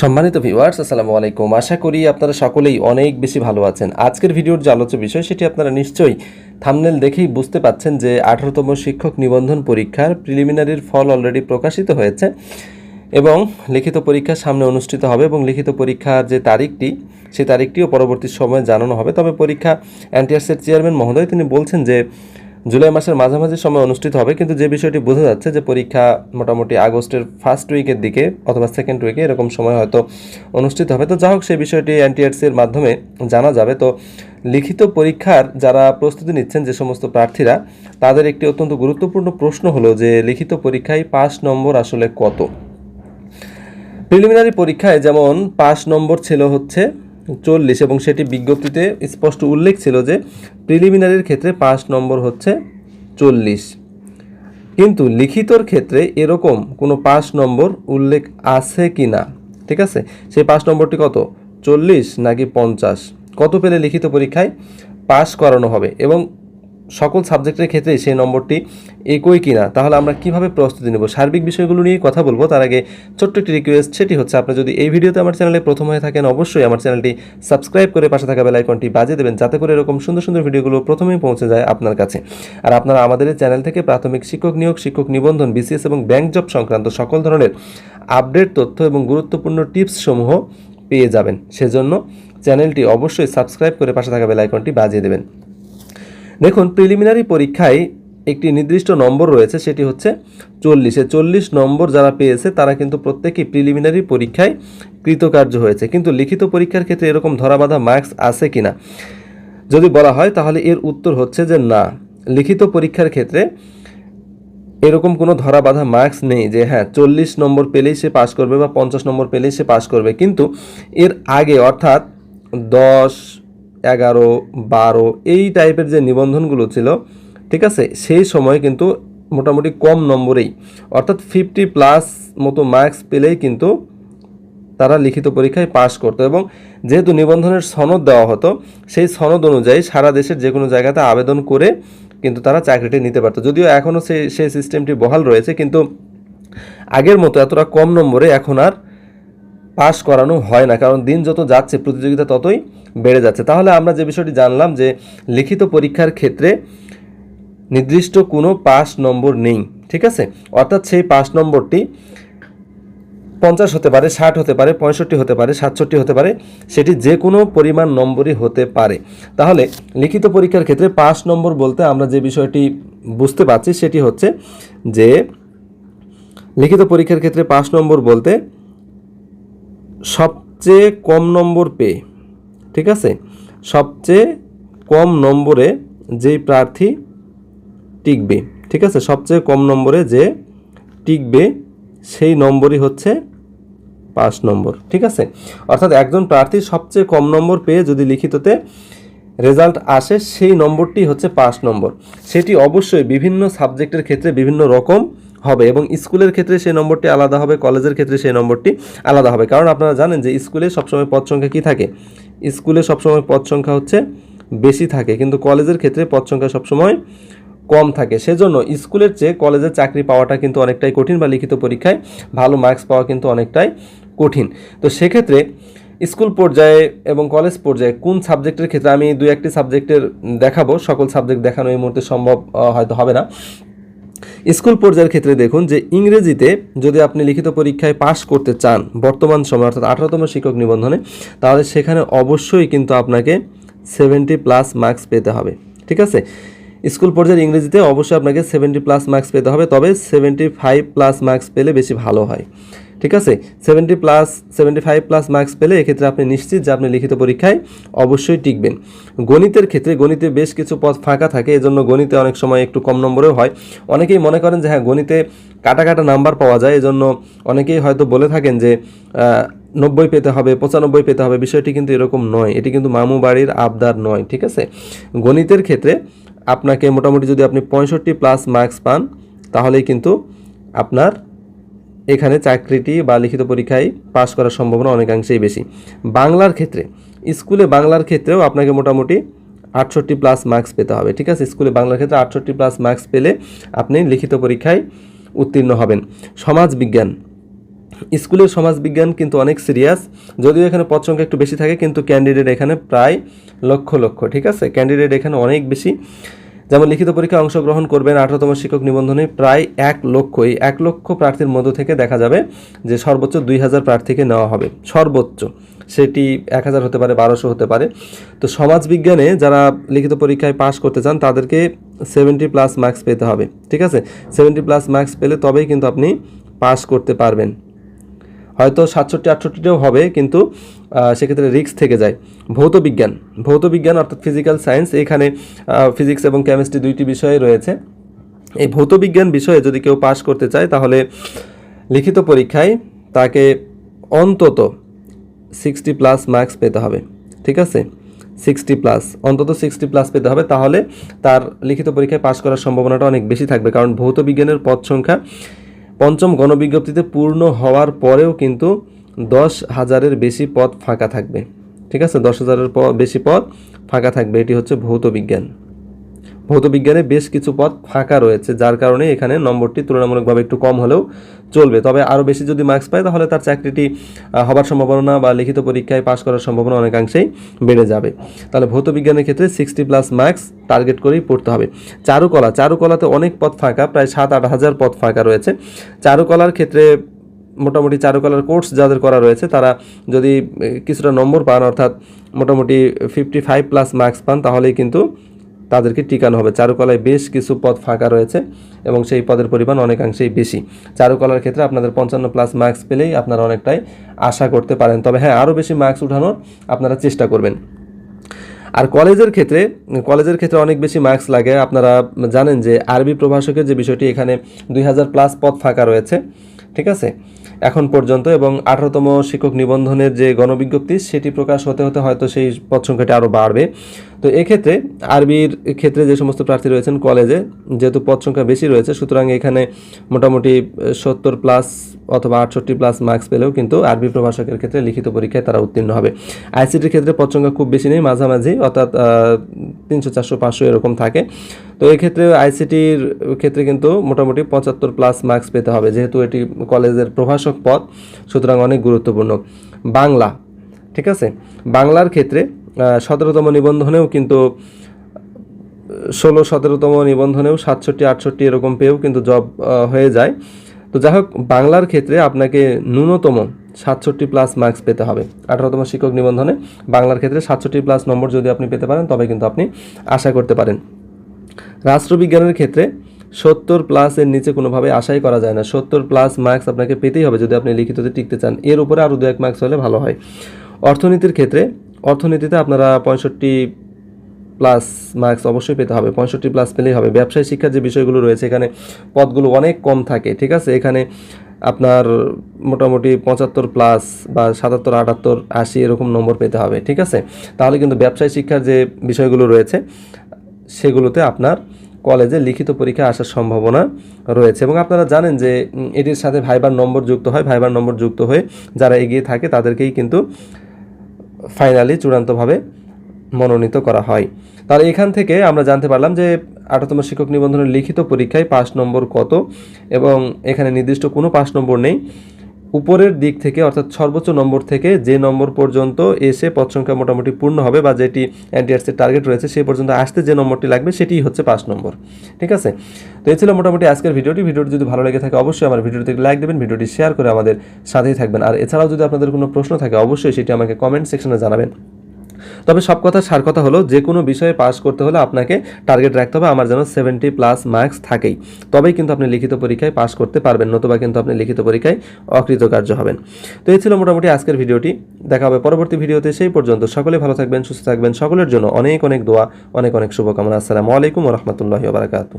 সম্মানিত ভিউয়ার্স আসসালামু আলাইকুম। আশা করি আপনারা সকলেই অনেক বেশি ভালো আছেন। আজকের ভিডিওর যে আলোচ্য বিষয়, সেটি আপনারা নিশ্চয়ই থামনেল দেখেই বুঝতে পাচ্ছেন যে আঠারোতম শিক্ষক নিবন্ধন পরীক্ষার প্রিলিমিনারির ফল অলরেডি প্রকাশিত হয়েছে এবং লিখিত পরীক্ষা সামনে অনুষ্ঠিত হবে এবং লিখিত পরীক্ষার যে তারিখটি, সেই তারিখটিও পরবর্তী সময়ে জানানো হবে। তবে পরীক্ষা এনটিআরসির চেয়ারম্যান মহোদয়, তিনি বলছেন যে জুলাই মাসের মাঝামাঝি সময় অনুষ্ঠিত হবে, কিন্তু যে বিষয়টি বোঝা যাচ্ছে যে পরীক্ষা মোটামুটি আগস্টের ফার্স্ট উইকের দিকে অথবা সেকেন্ড উইকে এরকম সময় হয়তো অনুষ্ঠিত হবে। তো যা হোক, সেই বিষয়টি এনটিআরসির মাধ্যমে জানা যাবে। তো লিখিত পরীক্ষার যারা প্রস্তুতি নিচ্ছেন যে সমস্ত প্রার্থীরা, তাদের একটি অত্যন্ত গুরুত্বপূর্ণ প্রশ্ন হলো যে লিখিত পরীক্ষায় পাস নম্বর আসলে কত? প্রিলিমিনারি পরীক্ষায় যেমন পাস নম্বর ছিল হচ্ছে চল্লিশ এবং সেটি বিজ্ঞপ্তিতে স্পষ্ট উল্লেখ ছিল যে প্রিলিমিনারির ক্ষেত্রে পাঁচ নম্বর হচ্ছে চল্লিশ। কিন্তু লিখিতর ক্ষেত্রে এরকম কোনো পাঁচ নম্বর উল্লেখ আছে কি না? ঠিক আছে? সেই পাঁচ নম্বরটি কত? চল্লিশ নাকি পঞ্চাশ? কত পেলে লিখিত পরীক্ষায় পাস করানো হবে? এবং সকল সাবজেক্টের ক্ষেত্রে সেই নম্বরটি একই কিনা, তাহলে আমরা কীভাবে প্রস্তুতি নেব? সার্বিক বিষয়গুলো নিয়ে কথা বলব। তার আগে ছোট্ট একটি রিকোয়েস্ট সেটি হচ্ছে আপনি যদি এই ভিডিওতে আমার চ্যানেলে প্রথম হয়ে থাকেন, অবশ্যই আমার চ্যানেলটি সাবস্ক্রাইব করে পাশে থাকা বেল আইকনটি বাজিয়ে দেবেন, যাতে করে এরকম সুন্দর সুন্দর ভিডিওগুলো প্রথমেই পৌঁছে যায় আপনার কাছে। আর আপনারা আমাদের চ্যানেল থেকে প্রাথমিক শিক্ষক নিয়োগ, শিক্ষক নিবন্ধন বিসিএস এবং ব্যাংক জব সংক্রান্ত সকল ধরনের আপডেট তথ্য এবং গুরুত্বপূর্ণ টিপস সমূহ পেয়ে যাবেন। সেজন্য চ্যানেলটি অবশ্যই সাবস্ক্রাইব করে পাশে থাকা বেল আইকনটি বাজিয়ে দেবেন। দেখুন প্রিলিমিনারি পরীক্ষায় একটি নির্দিষ্ট নম্বর রয়েছে, সেটি হচ্ছে চল্লিশে। চল্লিশ নম্বর যারা পেয়েছে, তারা কিন্তু প্রত্যেকেই প্রিলিমিনারি পরীক্ষায় কৃতকার্য হয়েছে। কিন্তু লিখিত পরীক্ষার ক্ষেত্রে এরকম ধরাবাঁধা মার্কস আছে কিনা? যদি বলা হয়, তাহলে এর উত্তর হচ্ছে যে না। লিখিত পরীক্ষার ক্ষেত্রে এরকম কোনো ধরা বাঁধা মার্কস নেই যে হ্যাঁ চল্লিশ নম্বর পেলেই সে পাশ করবে বা পঞ্চাশ নম্বর পেলেই সে পাশ করবে। কিন্তু এর আগে, অর্থাৎ দশ এগারো, বারো, এই টাইপের যে নিবন্ধনগুলো ছিল, ঠিক আছে? সেই সময় কিন্তু মোটামুটি কম নম্বরেই, অর্থাৎ ফিফটি প্লাস মতো মার্কস পেলেই কিন্তু তারা লিখিত পরীক্ষায় পাশ করতো এবং যেহেতু নিবন্ধনের সনদ দেওয়া হতো, সেই সনদ অনুযায়ী সারা দেশের যে কোনো জায়গাতে আবেদন করে কিন্তু তারা চাকরিটি নিতে পারতো। যদিও এখনও সেই সেই সিস্টেমটি বহাল রয়েছে, কিন্তু আগের মতো এতটা কম নম্বরে এখন আর পাশ করানো হয় না, কারণ দিন যত যাচ্ছে প্রতিযোগিতা ততই বেড়ে যাচ্ছে। তাহলে আমরা যে বিষয়টি জানলাম যে লিখিত পরীক্ষার ক্ষেত্রে নির্দিষ্ট কোনো পাস নম্বর নেই, ঠিক আছে? অর্থাৎ সেই পাস নম্বরটি পঞ্চাশ হতে পারে, ষাট হতে পারে, পঁয়ষট্টি হতে পারে, সাতষট্টি হতে পারে, সেটি যে কোনো পরিমাণ নম্বরই হতে পারে। তাহলে লিখিত পরীক্ষার ক্ষেত্রে পাস নম্বর বলতে আমরা যে বিষয়টি বুঝতে পারছি সেটি হচ্ছে যে লিখিত পরীক্ষার ক্ষেত্রে পাস নম্বর বলতে সবচেয়ে কম নম্বর পেয়ে ঠিক আছে? সবচেয়ে কম নম্বরে যেই প্রার্থী টিকবে, ঠিক আছে? সবচেয়ে কম নম্বরে যে টিকবে, সেই নম্বরই হচ্ছে পাঁচ নম্বর, ঠিক আছে? অর্থাৎ একজন প্রার্থী সবচেয়ে কম নম্বর পেয়ে যদি লিখিততে রেজাল্ট আসে, সেই নম্বরটি হচ্ছে পাঁচ নম্বর। সেটি অবশ্যই বিভিন্ন সাবজেক্টের ক্ষেত্রে বিভিন্ন রকম হবে এবং স্কুলের ক্ষেত্রে সেই নম্বরটি আলাদা হবে, কলেজের ক্ষেত্রে সেই নম্বরটি আলাদা হবে। কারণ আপনারা জানেন যে স্কুলে সবসময় পদ সংখ্যা কী থাকে? স্কুলে সবসময় পদ সংখ্যা হচ্ছে বেশি থাকে, কিন্তু কলেজের ক্ষেত্রে পদ সংখ্যা সবসময় কম থাকে। সেজন্য স্কুলের চেয়ে কলেজের চাকরি পাওয়াটা কিন্তু অনেকটাই কঠিন বা লিখিত পরীক্ষায় ভালো মার্কস পাওয়া কিন্তু অনেকটাই কঠিন। তো সেক্ষেত্রে স্কুল পর্যায়ে এবং কলেজ পর্যায়ে কোন সাবজেক্টের ক্ষেত্রে আমি দুই একটি সাবজেক্টের দেখাবো, সকল সাবজেক্ট দেখানো এই মুহূর্তে সম্ভব হয়তো হবে না। স্কুল পর্যায়ের ক্ষেত্রে দেখুন যে ইংরেজিতে যদি আপনি লিখিত পরীক্ষায় পাশ করতে চান বর্তমান সময়, অর্থাৎ আঠারোতম শিক্ষক নিবন্ধনে, তাহলে সেখানে অবশ্যই কিন্তু আপনাকে সেভেন্টি প্লাস মার্কস পেতে হবে। ঠিক আছে? স্কুল পর্যায়ের ইংরেজিতে অবশ্যই আপনাকে সেভেন্টি প্লাস মার্কস পেতে হবে, তবে সেভেন্টি ফাইভ প্লাস মার্কস পেলে বেশি ভালো হয়। ঠিক আছে? Seventy plus seventy five plus marks পেলে এক্ষেত্রে আপনি নিশ্চিত যে আপনি লিখিত পরীক্ষায় অবশ্যই টিকবেন। গণিতের ক্ষেত্রে গণিতে বেশ কিছু পদ ফাঁকা থাকে, এজন্য গণিতে অনেক সময় একটু কম নম্বরেও হয়। অনেকেই মনে করেন যে হ্যাঁ গণিতে কাটা কাটা নাম্বার পাওয়া যায়, এজন্য অনেকেই হয়তো বলে থাকেন যে নব্বই পেতে হবে, পঁচানব্বই পেতে হবে, বিষয়টি কিন্তু এরকম নয়। এটি কিন্তু মামু বাড়ির আবদার নয়, ঠিক আছে? গণিতের ক্ষেত্রে আপনাকে মোটামুটি যদি আপনি পঁয়ষট্টি প্লাস মার্কস পান, তাহলেই কিন্তু আপনার এখানে চাকরিটি বা লিখিত পরীক্ষায় পাশ করার সম্ভাবনা অনেকাংশেই বেশি। বাংলার ক্ষেত্রে, স্কুলে বাংলার ক্ষেত্রেও আপনাকে মোটামুটি আটষট্টি প্লাস মার্কস পেতে হবে, ঠিক আছে? স্কুলে বাংলার ক্ষেত্রে আটষট্টি প্লাস মার্কস পেলে আপনি লিখিত পরীক্ষায় উত্তীর্ণ হবেন। সমাজ বিজ্ঞান, স্কুলের সমাজবিজ্ঞান কিন্তু অনেক সিরিয়াস যদিও এখানে পদ সংখ্যা একটু বেশি থাকে, কিন্তু ক্যান্ডিডেট এখানে প্রায় লক্ষ লক্ষ, ঠিক আছে? ক্যান্ডিডেট এখানে অনেক বেশি। যেমন লিখিত পরীক্ষায় অংশগ্রহণ করবেন আঠারোতম শিক্ষক নিবন্ধনে প্রায় এক লক্ষ এই এক লক্ষ প্রার্থীর মধ্য থেকে দেখা যাবে যে সর্বোচ্চ দুই হাজার প্রার্থীকে নেওয়া হবে। সর্বোচ্চ। সেটি এক হাজার হতে পারে, বারোশো হতে পারে। তো সমাজবিজ্ঞানে যারা লিখিত পরীক্ষায় পাশ করতে চান, তাদেরকে সেভেন্টি প্লাস মার্কস পেতে হবে, ঠিক আছে? সেভেন্টি প্লাস মার্কস পেলে তবেই কিন্তু আপনি পাস করতে পারবেন। হয়তো সাতষট্টি, আটষট্টিটাও হবে, কিন্তু সেক্ষেত্রে রিস্ক থেকে যায়। ভৌত বিজ্ঞান। ভৌত বিজ্ঞান অর্থাৎ ফিজিক্যাল সায়েন্স এখানে ফিজিক্স এবং কেমিস্ট্রি দুইটি বিষয়ে রয়েছে। এই ভৌত বিজ্ঞান বিষয়ে যদি কেউ পাশ করতে চায়, তাহলে লিখিত পরীক্ষায় তাকে অন্তত সিক্সটি প্লাস মার্কস পেতে হবে। ঠিক আছে? সিক্সটি প্লাস অন্তত সিক্সটি প্লাস পেতে হবে, তাহলে তার লিখিত পরীক্ষায় পাশ করার সম্ভাবনাটা অনেক বেশি থাকবে। কারণ ভৌত বিজ্ঞানের পদ সংখ্যা পঞ্চম গণবিজ্ঞপ্তিতে পূর্ণ হওয়ার পরেও কিন্তু দশ হাজারের বেশি পদ ফাঁকা থাকবে। ঠিক আছে? দশ হাজারের বেশি পদ ফাঁকা থাকবে। এটি হচ্ছে ভৌত বিজ্ঞান। ভৌত বিজ্ঞানে বেশ কিছু পদ ফাঁকা রয়েছে, যার কারণে এখানে নম্বরটি তুলনামূলকভাবে একটু কম হলেও চলবে। তবে আরও বেশি যদি মার্কস পায়, তাহলে তার চাকরিটি হবার সম্ভাবনা বা লিখিত পরীক্ষায় পাশ করার সম্ভাবনা অনেকাংশেই বেড়ে যাবে। তাহলে ভৌত বিজ্ঞানের ক্ষেত্রে সিক্সটি প্লাস মার্কস টার্গেট করেই পড়তে হবে। চারুকলা, চারুকলাতে অনেক পদ ফাঁকা, প্রায় সাত আট হাজার পদ ফাঁকা রয়েছে। চারুকলার ক্ষেত্রে মোটামুটি চারুকলার কোর্স যাদের করা রয়েছে, তারা যদি কিছুটা নম্বর পান, অর্থাৎ মোটামুটি ফিফটি ফাইভ প্লাস মার্কস পান, তাহলেই কিন্তু তাদেরকে টিকানো হবে। চারুকলায় বেশ কিছু পদ ফাঁকা রয়েছে এবং সেই পদের পরিমাণ অনেকাংশেই বেশি। চারুকলার ক্ষেত্রে আপনাদের পঞ্চান্ন প্লাস মার্কস পেলেই আপনারা অনেকটাই আশা করতে পারেন। তবে হ্যাঁ আরও বেশি মার্কস উঠানোর আপনারা চেষ্টা করবেন। আর কলেজের ক্ষেত্রে কলেজের ক্ষেত্রে অনেক বেশি মার্কস লাগে। আপনারা জানেন যে আরবি প্রভাষকের যে বিষয়টি, এখানে দুই হাজার প্লাস পদ ফাঁকা রয়েছে। ঠিক আছে? এখন পর্যন্ত এবং আঠারোতম শিক্ষক নিবন্ধনের যে গণবিজ্ঞপ্তি, সেটি প্রকাশ হতে হতে হয়তো সেই পদ সংখ্যাটি আরও বাড়বে। তো এক্ষেত্রে আরবির ক্ষেত্রে যে সমস্ত প্রার্থী রয়েছেন কলেজে, যেহেতু পদ সংখ্যা বেশি রয়েছে, সুতরাং এখানে মোটামুটি সত্তর প্লাস অথবা আটষট্টি প্লাস মার্কস পেলেও কিন্তু আরবি প্রভাষকের ক্ষেত্রে লিখিত পরীক্ষায় তারা উত্তীর্ণ হবে। আইসিটির ক্ষেত্রে পদ সংখ্যা খুব বেশি নেই, মাঝামাঝি, অর্থাৎ তিনশো, চারশো, পাঁচশো এরকম থাকে। তো এক্ষেত্রে আইসিটির ক্ষেত্রে কিন্তু মোটামুটি পঁচাত্তর প্লাস মার্কস পেতে হবে, যেহেতু এটি কলেজের প্রভাষক পদ, সুতরাং অনেক গুরুত্বপূর্ণ। বাংলা, ঠিক আছে? বাংলার ক্ষেত্রে সতেরোতম নিবন্ধনেও কিন্তু, ষোলো সতেরোতম নিবন্ধনেও সাতষট্টি, আটষট্টি এরকম পেয়েও কিন্তু জব হয়ে যায়। তো যাই হোক, বাংলার ক্ষেত্রে আপনাকে ন্যূনতম সাতষট্টি প্লাস মার্কস পেতে হবে। আঠারোতম শিক্ষক নিবন্ধনে বাংলার ক্ষেত্রে সাতষট্টি প্লাস নম্বর যদি আপনি পেতে পারেন, তবে কিন্তু আপনি আশা করতে পারেন। রাষ্ট্রবিজ্ঞানের ক্ষেত্রে সত্তর প্লাসের নিচে কোনোভাবে আশাই করা যায় না। সত্তর প্লাস মার্কস আপনাকে পেতেই হবে যদি আপনি লিখিততে টিকতে চান। এর উপরে আরও দু এক মার্কস হলে ভালো হয়। অর্থনীতির ক্ষেত্রে অর্থনীতিতে আপনারা পঁয়ষট্টি প্লাস মার্কস অবশ্যই পেতে হবে। পঁয়ষট্টি প্লাস পেলেই হবে। ব্যবসায় শিক্ষার যে বিষয়গুলো রয়েছে, এখানে পদগুলো অনেক কম থাকে, ঠিক আছে? এখানে আপনার মোটামুটি পঁচাত্তর প্লাস বা সাতাত্তর, আটাত্তর, আশি এরকম নম্বর পেতে হবে, ঠিক আছে? তাহলে কিন্তু ব্যবসায় শিক্ষার যে বিষয়গুলো রয়েছে, সেগুলোতে আপনার কলেজে লিখিত পরীক্ষা আসার সম্ভাবনা রয়েছে। এবং আপনারা জানেন যে এটির সাথে ভাইবার নম্বর যুক্ত হয়, ভাইবার নম্বর যুক্ত হয়ে যারা এগিয়ে থাকে, তাদেরকেই কিন্তু ফাইনালি চূড়ান্তভাবে মনোনীত করা হয়। তাহলে এখান থেকে আমরা জানতে পারলাম যে আঠারোতম শিক্ষক নিবন্ধনের লিখিত পরীক্ষায় পাস নম্বর কত এবং এখানে নির্দিষ্ট কোনো পাস নম্বর নেই। উপরের দিক থেকে, অর্থাৎ সর্বোচ্চ নম্বর থেকে যে নম্বর পর্যন্ত এসে পদ সংখ্যা মোটামুটি পূর্ণ হবে বা যেটি এনটিআরসির টার্গেট রয়েছে, সেই পর্যন্ত আসতে যে নম্বরটি লাগবে, সেটিই হচ্ছে পাঁচ নম্বর। ঠিক আছে? তো এই ছিল মোটামুটি আজকের ভিডিওটি। ভিডিওটি যদি ভালো লেগে থাকে, অবশ্যই আমার ভিডিওটিতে লাইক দেবেন, ভিডিওটি শেয়ার করে আমাদের সাথেই থাকবেন। আর এছাড়াও যদি আপনাদের কোনো প্রশ্ন থাকে, অবশ্যই সেটি আমাকে কমেন্ট সেকশনে জানাবেন। তবে সব কথা সার কথা হলো, যে কোনো বিষয়ে পাস করতে হলে আপনাকে টার্গেট রাখতে হবে, আমার যেন সেভেন্টি প্লাস মার্কস থাকেই। তবেই কিন্তু আপনি লিখিত পরীক্ষায় পাস করতে পারবেন, নতুবা কিন্তু আপনি লিখিত পরীক্ষায় অকৃতকার্য হবেন। তো এই ছিল মোটামুটি আজকের ভিডিওটি। দেখা হবে পরবর্তী ভিডিওতে, সেই পর্যন্ত সকলে ভালো থাকবেন, সুস্থ থাকবেন, সকলের জন্য অনেক অনেক দোয়া, অনেক অনেক শুভকামনা। আসসালামু আলাইকুম রহমতুল্লাহি বারাকাতু